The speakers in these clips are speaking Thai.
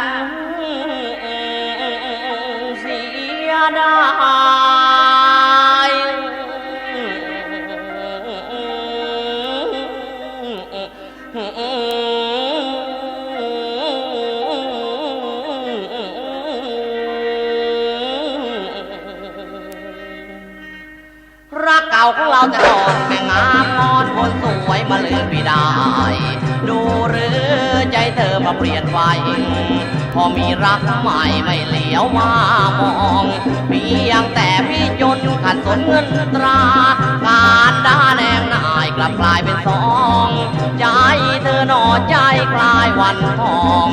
นเสียดายรักเก่าของเราแต่ก่อนแม่งามงอนคนสวยมาลืมไม่ได้ ดูหรือ เธอมาเปลี่ยนไปพอมีรักใหม่ไม่เหลียวมามองเพียงแต่พี่จนขัดสนเงินตราการด้าแนมนายกลับกลายเป็นสองใจเธอหนอใจคลายวันทอง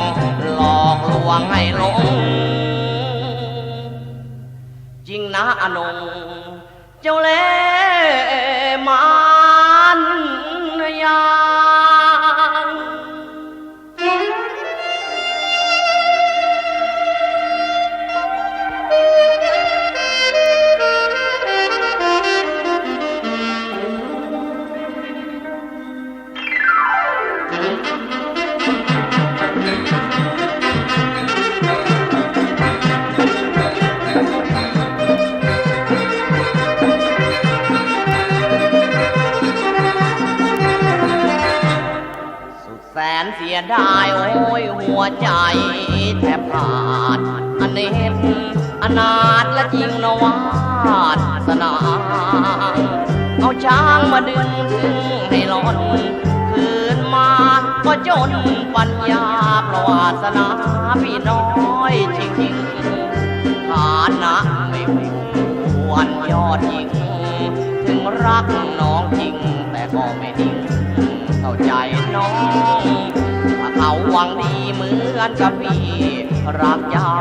หลอกลวงให้หลง จริงนะอนงเจ้าเล่ เสียดายโอ้ยหัวใจแทบขาดอเนกอนาถและจริงนวาสนาเอาช้างมาดึงถึงให้หลอนคืนมาก็จนปัญญาเพระวาสนาพี่น้อยจริงๆฐานะไม่ควรยอดหญิง ถึงรักน้องจริงแต่ก็ไม่ดิ้ง เหมือนกับพี่รักเย้า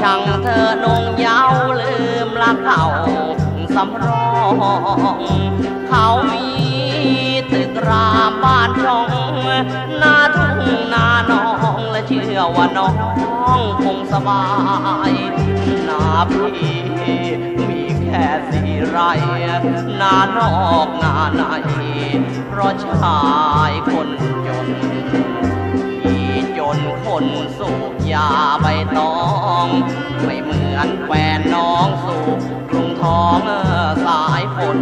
ช่างเธอนงเย้าลืมรักเขาสำรองเขามีตึกรามบ้านช่องหน้าทุ่งนาน้องและเชื่อว่าน้องคงสบายหน้าพี่มีแค่สี่ไร่หน้านอกหน้าในเพราะชายคนจน นคนสูบยาใบตอง ไม่เหมือนแฟนน้องสูบกรุงทองสายฝน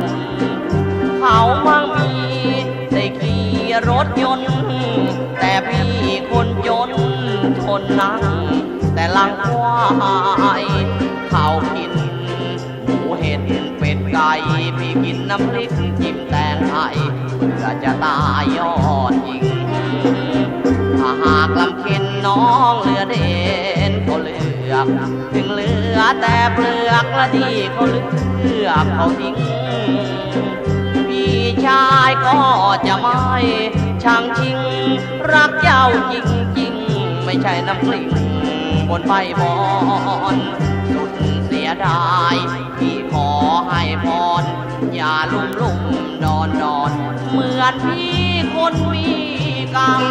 เขามั่งมีได้ขี่รถยนต์ แต่พี่คนจนทนนั่งแต่ลังควายเขากินหมูเห็ดเป็ดไก่พี่กินน้ำพริกจิ้มแตงไทยเพื่อจะตายยอดหญิงถ้าหากลำเค็น น้องเหลือเด่นก็เลือก ถึงเหลือแต่เปลือกละดีเขาเลือกเขาทิ้งพี่ชายก็จะไม่ช่างชิง รักเจ้าจริงๆไม่ใช่น้ำกลิ่งบนใบบอนสุดเสียดายพี่ขอให้พรอย่าลุ่มลุ่มดอนดอนเหมือนพี่คนมีกรรม